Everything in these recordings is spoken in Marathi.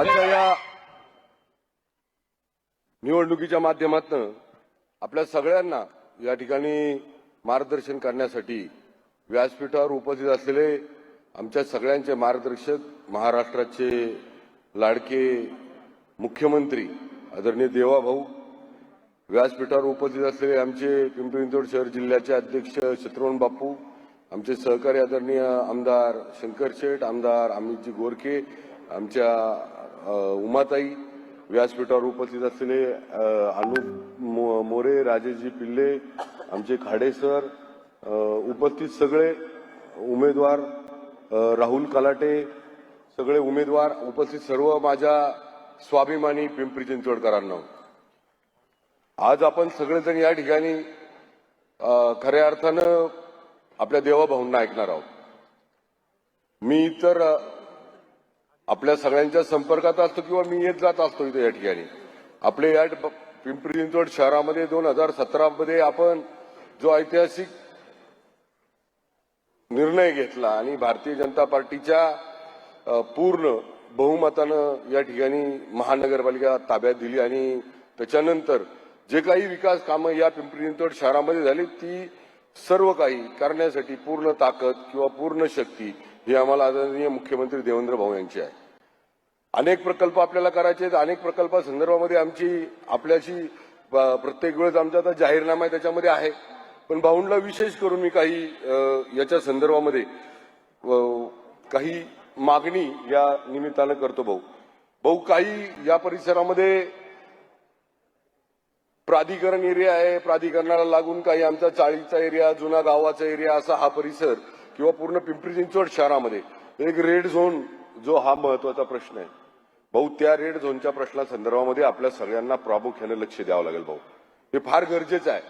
आजच्या या निवडणुकीच्या माध्यमातून आपल्या सगळ्यांना या ठिकाणी मार्गदर्शन करण्यासाठी व्यासपीठावर उपस्थित असलेले आमच्या सगळ्यांचे मार्गदर्शक महाराष्ट्राचे लाडके मुख्यमंत्री आदरणीय देवाभाऊ व्यासपीठावर उपस्थित असलेले आमचे पिंपरी चिंचवड शहर जिल्ह्याचे अध्यक्ष शत्रुघ्न बापू आमचे सहकारी आदरणीय आमदार शंकर शेठ आमदार अमितजी गोरखे आमच्या उमाताई व्यासपीठावर उपस्थित असलेले अनुप मो- मोरे राजेशजी पिल्ले आमचे खाडे सर उपस्थित सगळे उमेदवार राहुल कलाटे सगळे उमेदवार उपस्थित सर्व माझ्या स्वाभिमानी पिंपरी चिंचवडकरांना. आज आपण सगळेजण या ठिकाणी खऱ्या अर्थानं आपल्या देवाभाऊंना ऐकणार आहोत. मी तर आपल्या सगळ्यांच्या संपर्कात असतो किंवा मी येत जात असतो इथे या ठिकाणी. आपले या पिंपरी चिंचवड शहरामध्ये दोन हजार सतरामध्ये आपण जो ऐतिहासिक निर्णय घेतला आणि भारतीय जनता पार्टीच्या पूर्ण बहुमतानं या ठिकाणी महानगरपालिका ताब्यात दिली आणि त्याच्यानंतर जे काही विकास कामं या पिंपरी चिंचवड शहरामध्ये झाली ती सर्व काही करण्यासाठी पूर्ण ताकद किंवा पूर्ण शक्ती ही आम्हाला आदरणीय मुख्यमंत्री देवेंद्र भाऊ यांची आहे. अनेक प्रकल्प आपल्याला करायचे आहेत. अनेक प्रकल्पासंदर्भामध्ये आमची आपल्याशी प्रत्येक वेळेस आमचा आता जाहीरनामा आहे त्याच्यामध्ये आहे. पण भाऊंडला विशेष करून मी काही याच्या संदर्भामध्ये काही मागणी या निमित्तानं करतो भाऊ. भाऊ काही या परिसरामध्ये प्राधिकरण एरिया आहे. प्राधिकरणाला लागून काही आमचा चाळीचा एरिया जुना गावाचा एरिया असा हा परिसर किंवा पूर्ण पिंपरी चिंचवड शहरामध्ये एक रेड झोन जो हा महत्त्वाचा प्रश्न आहे. भाऊ त्या रेड झोनच्या प्रश्नासंदर्भामध्ये आपल्या सगळ्यांना प्रामुख्याने लक्ष द्यावं लागेल भाऊ. हे फार गरजेचं आहे.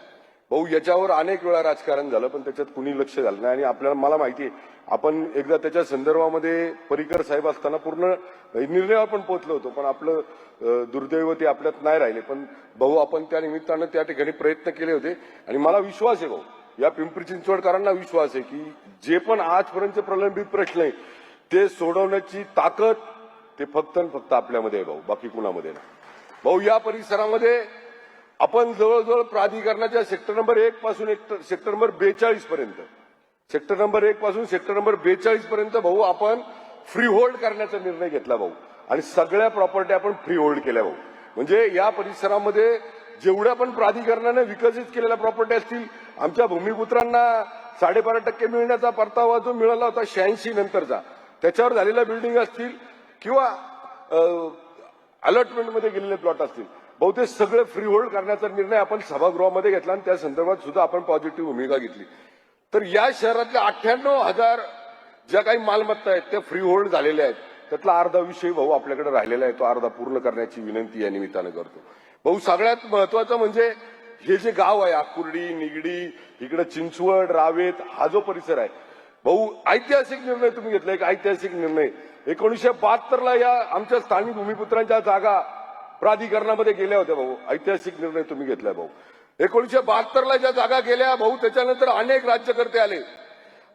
भाऊ याच्यावर अनेक वेळा राजकारण झालं पण त्याच्यात कुणी लक्ष झालं नाही. आणि आपल्याला मला माहिती आहे आपण एकदा त्याच्या संदर्भामध्ये परिकर साहेब असताना पूर्ण निर्णयावर पण पोहोचलो होतो पण आपलं दुर्दैव ते आपल्यात नाही राहिले. पण भाऊ आपण त्या निमित्तानं त्या ठिकाणी प्रयत्न केले होते. आणि मला विश्वास आहे भाऊ या पिंपरी चिंचवडकरांना विश्वास आहे की जे पण आजपर्यंत प्रलंबित प्रश्न आहे ते सोडवण्याची ताकद ते फक्त आणि फक्त आपल्यामध्ये आहे भाऊ बाकी कुणामध्ये ना भाऊ या परिसरामध्ये आपण जवळजवळ प्राधिकरणाच्या सेक्टर नंबर एक पासून एक सेक्टर नंबर बेचाळीस पर्यंत सेक्टर नंबर एक पासून सेक्टर नंबर बेचाळीस पर्यंत भाऊ आपण फ्री होल्ड करण्याचा निर्णय घेतला भाऊ. आणि सगळ्या प्रॉपर्टी आपण फ्री होल्ड केल्या भाऊ. म्हणजे या परिसरामध्ये जेवढ्या पण प्राधिकरणाने विकसित केलेल्या प्रॉपर्टी असतील आमच्या भूमिपुत्रांना साडेबारा टक्के मिळण्याचा परतावा जो मिळाला होता शहाऐंशी नंतरचा त्याच्यावर झालेल्या बिल्डिंग असतील किंवा अलॉटमेंटमध्ये गेलेले प्लॉट असतील. बहुतेक सगळे फ्री होल्ड करण्याचा निर्णय आपण सभागृहामध्ये घेतला आणि त्या संदर्भात सुद्धा आपण पॉझिटिव्ह भूमिका घेतली. तर या शहरातल्या अठ्ठ्याण्णव हजार ज्या काही मालमत्ता आहेत त्या फ्री होल्ड झालेल्या आहेत. त्यातला अर्धा विषय भाऊ आपल्याकडे राहिलेला आहे तो अर्धा पूर्ण करण्याची विनंती या निमित्तानं करतो. भाऊ सगळ्यात महत्वाचं म्हणजे हे जे गाव आहे आकुर्डी निगडी इकडे चिंचवड रावेत हा जो परिसर आहे भाऊ ऐतिहासिक निर्णय तुम्ही घेतला एक ऐतिहासिक निर्णय. एकोणीसशे बहात्तरला या आमच्या स्थानिक भूमिपुत्रांच्या जागा प्राधिकरणामध्ये गेल्या होत्या भाऊ. ऐतिहासिक निर्णय तुम्ही घेतलाय भाऊ. एकोणीसशे बहात्तरला ज्या जागा गेल्या भाऊ त्याच्यानंतर अनेक राज्यकर्ते आले.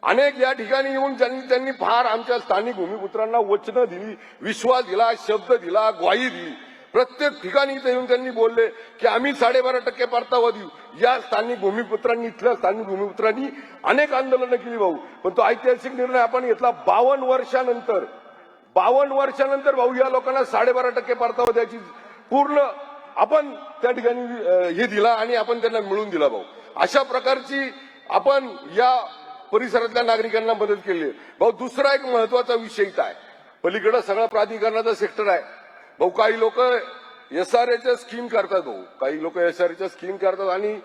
अनेक या ठिकाणी येऊन ज्यांनी त्यांनी फार आमच्या स्थानिक भूमिपुत्रांना वचनं दिली विश्वास दिला शब्द दिला ग्वाही दिली. प्रत्येक ठिकाणी इथे येऊन त्यांनी बोलले की आम्ही साडेबारा टक्के परतावा देऊ. या स्थानिक भूमिपुत्रांनी इथल्या स्थानिक भूमिपुत्रांनी अनेक आंदोलनं केली भाऊ. पण तो ऐतिहासिक निर्णय आपण घेतला बावन्न वर्षानंतर. बावन्न वर्षानंतर भाऊ या लोकांना साडेबारा टक्के परतावा द्यायची पूर्ण आपण त्या ठिकाणी हे दिला आणि आपण त्यांना मिळून दिला भाऊ. अशा प्रकारची आपण या परिसरातल्या नागरिकांना मदत केली आहे. भाऊ दुसरा एक महत्त्वाचा विषय काय आहे. पलीकडे सगळा प्राधिकरणाचा सेक्टर आहे. भाऊ काही लोक एस आर एच्या स्कीम करतात भाऊ. काही लोक एस आर एच्या स्कीम करतात आणि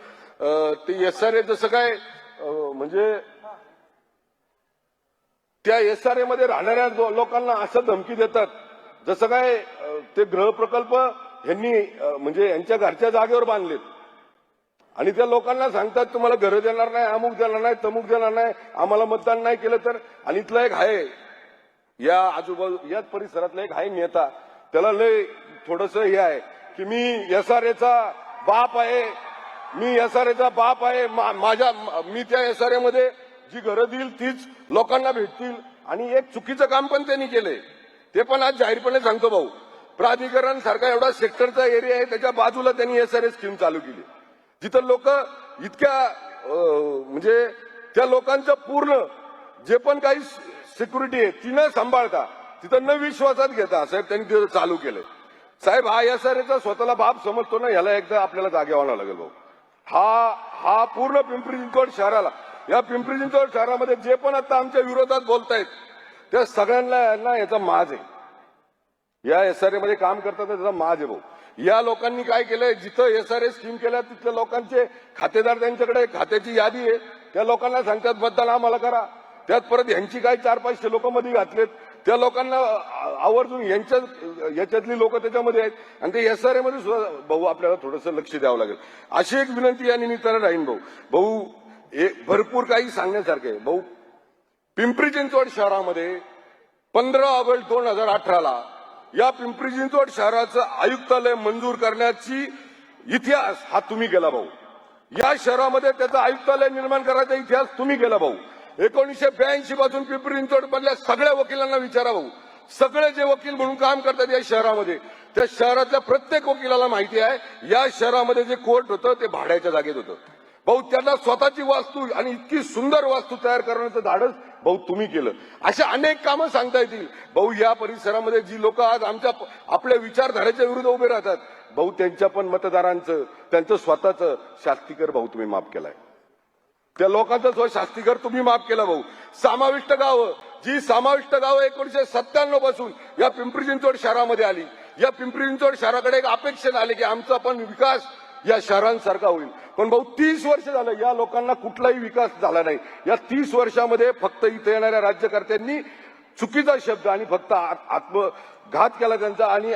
ते एस आर ए जसं काय म्हणजे त्या एस आरमध्ये राहणाऱ्या लोकांना असं धमकी देतात. जसं काय ते गृह प्रकल्प यांनी म्हणजे यांच्या घरच्या जागेवर बांधलेत. आणि त्या लोकांना सांगतात तुम्हाला घरं देणार नाही अमुक देणार नाही तमुक देणार नाही आम्हाला मतदान नाही केलं तर आणि इथला एक आहे या आजूबाजू याच परिसरातला एक आहे नेता. त्याला लय थोडस हे आहे की मी एस आर एचा बाप आहे. मी एस आर एचा बाप आहे. मा- माझ्या मी त्या एस आरमध्ये जी घरं देईल तीच लोकांना भेटतील. आणि एक चुकीचं काम पण त्यांनी केलंय. ते पण आज जाहीरपणे सांगतो भाऊ. प्राधिकरण सारखा एवढा सेक्टरचा एरिया आहे त्याच्या बाजूला त्यांनी एस आर एस स्कीम चालू केली. जिथं लोक इतक्या म्हणजे त्या लोकांचं पूर्ण जे पण काही सिक्युरिटी आहे ती न सांभाळता. तिथं न विश्वासात घेता साहेब त्यांनी तिथं चालू केलंय. साहेब हा एस आर एचा स्वतःला बाप समजतो ना याला एकदा आपल्याला जागे व्हावं लागेल भाऊ. हा हा पूर्ण पिंपरी चिंचवड शहराला या पिंपरी चिंचवड शहरामध्ये जे पण आता आमच्या विरोधात बोलतायत त्या सगळ्यांना यांना याचा माज आहे. या एसआरए मध्ये काम करतात त्याचा माज आहे भाऊ. या लोकांनी काय केलंय जिथं एसआरए स्कीम केल्या तिथल्या लोकांचे खातेदार त्यांच्याकडे खात्याची यादी आहे. त्या लोकांना सांगतात मतदान आम्हाला करा. त्यात परत यांची काय चार पाचशे लोक मध्ये घातलेत त्या लोकांना आवर्जून यांच्या याच्यातली लोक त्याच्यामध्ये आहेत. आणि ते एस आरमध्ये सुद्धा भाऊ आपल्याला थोडंसं लक्ष द्यावं लागेल. अशी एक विनंती या निमित्तानं राहीन भाऊ. भाऊ हे भरपूर काही सांगण्यासारखं आहे. भाऊ पिंपरी चिंचवड शहरामध्ये पंधरा ऑगस्ट दोन हजार अठराला या पिंपरी चिंचवड शहराचं आयुक्तालय मंजूर करण्याची इतिहास हा तुम्ही गेला भाऊ. या शहरामध्ये त्याचं आयुक्तालय निर्माण करायचा इतिहास तुम्ही गेला भाऊ. एकोणीसशे ब्याऐंशी पासून पिंपरी चिंचवड मधल्या सगळ्या वकिलांना विचारा भाऊ सगळे जे वकील म्हणून काम करतात या शहरामध्ये त्या शहरातल्या प्रत्येक वकिलाला माहिती आहे या शहरामध्ये जे कोर्ट होतं ते भाड्याच्या जागेत होतं. भाऊ त्यांना स्वतःची वास्तू आणि इतकी सुंदर वास्तू तयार करण्याचं धाडस भाऊ तुम्ही केलं. अशा अनेक कामं सांगता येतील. भाऊ या परिसरामध्ये जी लोक आज आमच्या आपल्या विचारधारेच्या विरुद्ध उभे राहतात भाऊ त्यांच्या पण मतदारांचं त्यांचं स्वतःचं शास्तीकर भाऊ तुम्ही माफ केलाय. त्या लोकांचा स्व शास्तीकर तुम्ही माफ केला भाऊ. समाविष्ट गावं. जी समाविष्ट गावं एकोणीशे सत्त्याण्णवपासून या पिंपरी चिंचवड शहरामध्ये आली. या पिंपरी चिंचवड शहराकडे एक अपेक्षेने आली की आमचा पण विकास या शहरांसारखा होईल. पण भाऊ तीस वर्ष झालं या लोकांना कुठलाही विकास झाला नाही. या तीस वर्षामध्ये फक्त इथे येणाऱ्या राज्यकर्त्यांनी चुकीचा शब्द आणि फक्त आत- आत्मघात केला त्यांचा आणि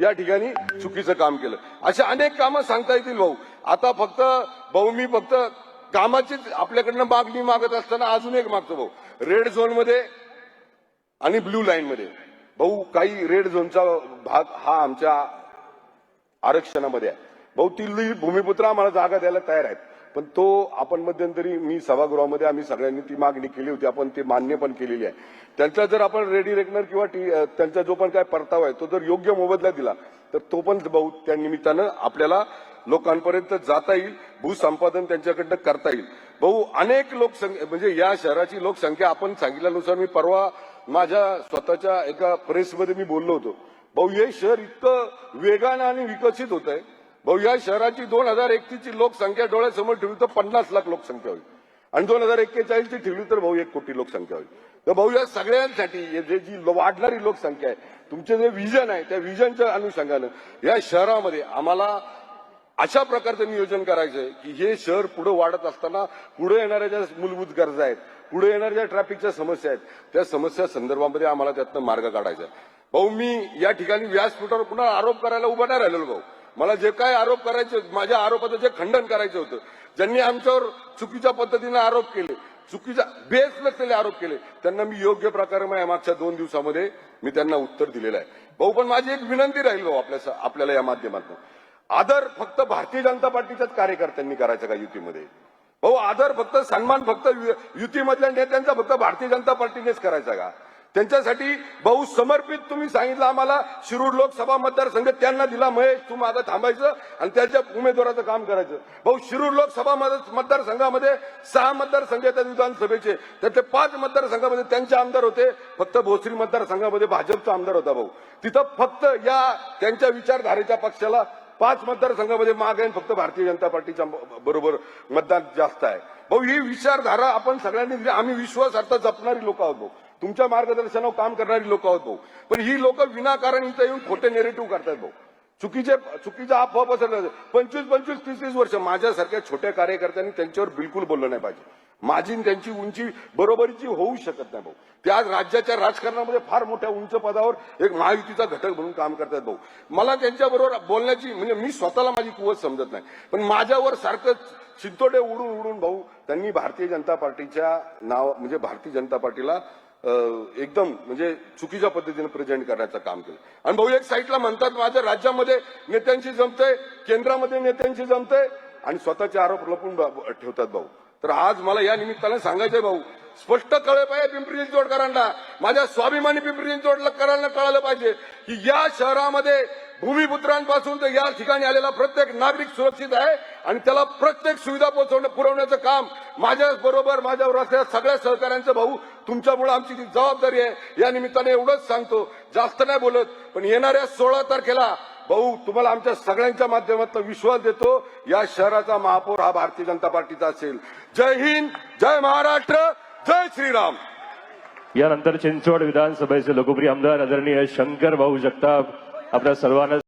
या ठिकाणी चुकीचं काम केलं. अशा अनेक कामं सांगता येतील भाऊ. आता फक्त भाऊ मी फक्त कामाचीच आपल्याकडनं मागणी मागत असताना अजून एक मागतो भाऊ. रेड झोनमध्ये आणि ब्ल्यू लाईन मध्ये. भाऊ काही रेड झोनचा भाग हा आमच्या आरक्षणामध्ये आहे. भाऊ ती भूमिपुत्र आम्हाला जागा द्यायला तयार आहेत. पण तो आपण मध्यंतरी मी सभागृहामध्ये आम्ही सगळ्यांनी ती मागणी केली होती. आपण ते मान्य पण केलेली आहे. त्यांचा जर आपण रेडी रेकनर किंवा टी- त्यांचा जो पण काय परतावा आहे तो जर योग्य मोबदला दिला तर तो पण भाऊ त्या निमित्तानं आपल्याला लोकांपर्यंत जाता येईल भूसंपादन त्यांच्याकडनं करता येईल. भाऊ अनेक लोकसंख्या म्हणजे या शहराची लोकसंख्या आपण सांगितल्यानुसार मी परवा माझ्या स्वतःच्या एका प्रेसमध्ये मी बोललो होतो. भाऊ हे शहर इतकं वेगानं आणि विकसित होत आहे भाऊ या शहराची दोन हजार एकतीसची लोकसंख्या डोळ्यासमोर ठेवली तर पन्नास लाख लोकसंख्या होईल. आणि दोन हजार एक्केचाळीसची ठेवली तर भाऊ एक कोटी लोकसंख्या होईल. तर भाऊ या सगळ्यांसाठी जे जी वाढणारी लोकसंख्या आहे तुमचे जे विजन आहे त्या विजनच्या अनुषंगानं या शहरामध्ये आम्हाला अशा प्रकारचं नियोजन करायचं की हे शहर पुढे वाढत असताना पुढे येणाऱ्या ज्या मूलभूत गरजा आहेत पुढे येणाऱ्या ज्या ट्रॅफिकच्या समस्या आहेत त्या समस्या संदर्भामध्ये आम्हाला त्यातनं मार्ग काढायचा आहे. भाऊ मी या ठिकाणी व्यासपीठावर पुन्हा आरोप करायला उभा नाही राहिलेलो भाऊ. मला जे काय आरोप करायचे माझ्या आरोपाचं जे खंडन करायचं होतं ज्यांनी आमच्यावर चुकीच्या पद्धतीने आरोप केले चुकीचा बेस नसलेले आरोप केले त्यांना मी योग्य प्रकारे मागच्या दोन दिवसामध्ये मी त्यांना उत्तर दिलेलं आहे. भाऊ पण माझी एक विनंती राहील भाऊ आपल्या आपल्याला या माध्यमातून. आदर फक्त भारतीय जनता पार्टीच्याच कार्यकर्त्यांनी करायचा का युतीमध्ये? भाऊ आदर फक्त सन्मान फक्त यु- युतीमधल्या नेत्यांचा फक्त भारतीय जनता पार्टीनेच करायचा का? त्यांच्यासाठी भाऊ समर्पित तुम्ही सांगितलं आम्हाला शिरूर लोकसभा मतदारसंघ त्यांना दिला महेश तू मागं थांबायचं आणि त्याच्या उमेदवाराचं काम करायचं. भाऊ शिरूर लोकसभा मत- मतदारसंघामध्ये सहा मतदारसंघ येतात विधानसभेचे. त्यातले पाच मतदारसंघामध्ये त्यांचे आमदार होते. फक्त भोसरी मतदारसंघामध्ये भाजपचा आमदार होता भाऊ. तिथं फक्त या त्यांच्या विचारधारेच्या पक्षाला पाच मतदारसंघामध्ये माग आहे फक्त भारतीय जनता पार्टीच्या बरोबर मतदान जास्त आहे. भाऊ ही विचारधारा आपण सगळ्यांनी म्हणजे आम्ही विश्वासार्थ जपणारी लोक आहोत तुमच्या मार्गदर्शनावर काम करणारी लोक आहोत भाऊ. पण ही लोक विनाकारण इथं येऊन खोटे नेरेटिव्ह करतात भाऊ. चुकीचे चुकीचा अफवा पसरला पंचवीस पंचवीस तीस तीस वर्ष माझ्यासारख्या छोट्या कार्यकर्त्यांनी त्यांच्यावर बिलकुल बोललं नाही पाहिजे. माझी त्यांची उंची बरोबरीची होऊ शकत नाही भाऊ. ते आज राज्याच्या राजकारणामध्ये फार मोठ्या उंच पदावर एक महायुतीचा घटक म्हणून काम करतात भाऊ. मला त्यांच्याबरोबर बोलण्याची म्हणजे मी स्वतःला माझी कुवत समजत नाही. पण माझ्यावर सारखं चिंतोडे उडून उडून भाऊ त्यांनी भारतीय जनता पार्टीच्या नाव म्हणजे भारतीय जनता पार्टीला एकदम म्हणजे चुकीच्या पद्धतीने प्रेझेंट करण्याचं काम केलं. आणि भाऊ एक साईडला म्हणतात माझ्या राज्यामध्ये नेत्यांशी जमतंय केंद्रामध्ये नेत्यांशी जमतंय. आणि स्वतःचे आरोप लपून ठेवतात भाऊ. तर आज मला या निमित्ताने सांगायचंय भाऊ स्पष्ट कळलं पाहिजे पिंपरी चिंचवडकरांना. माझ्या स्वाभिमानी पिंपरी चिंचवडकरांना कळालं पाहिजे की या शहरामध्ये भूमिपुत्रांपासून तर या ठिकाणी आलेला प्रत्येक नागरिक सुरक्षित आहे आणि त्याला प्रत्येक सुविधा पोहोचवणं पुरवण्याचं काम माझ्या बरोबर माझ्यावर असलेल्या सगळ्या सहकाऱ्यांचं भाऊ तुमच्यामुळे आमची जी जबाबदारी आहे या निमित्ताने एवढंच सांगतो. जास्त नाही बोलत पण येणाऱ्या सोळा तारखेला भाऊ तुम्हाला आमच्या सगळ्यांच्या माध्यमातून विश्वास देतो या शहराचा महापौर हा भारतीय जनता पार्टीचा असेल. जय हिंद जय महाराष्ट्र जय श्रीराम. यानंतर चिंचवड विधानसभेचे लोकप्रिय आमदार आदरणीय शंकर भाऊ जगताप आपल्या सर्वांना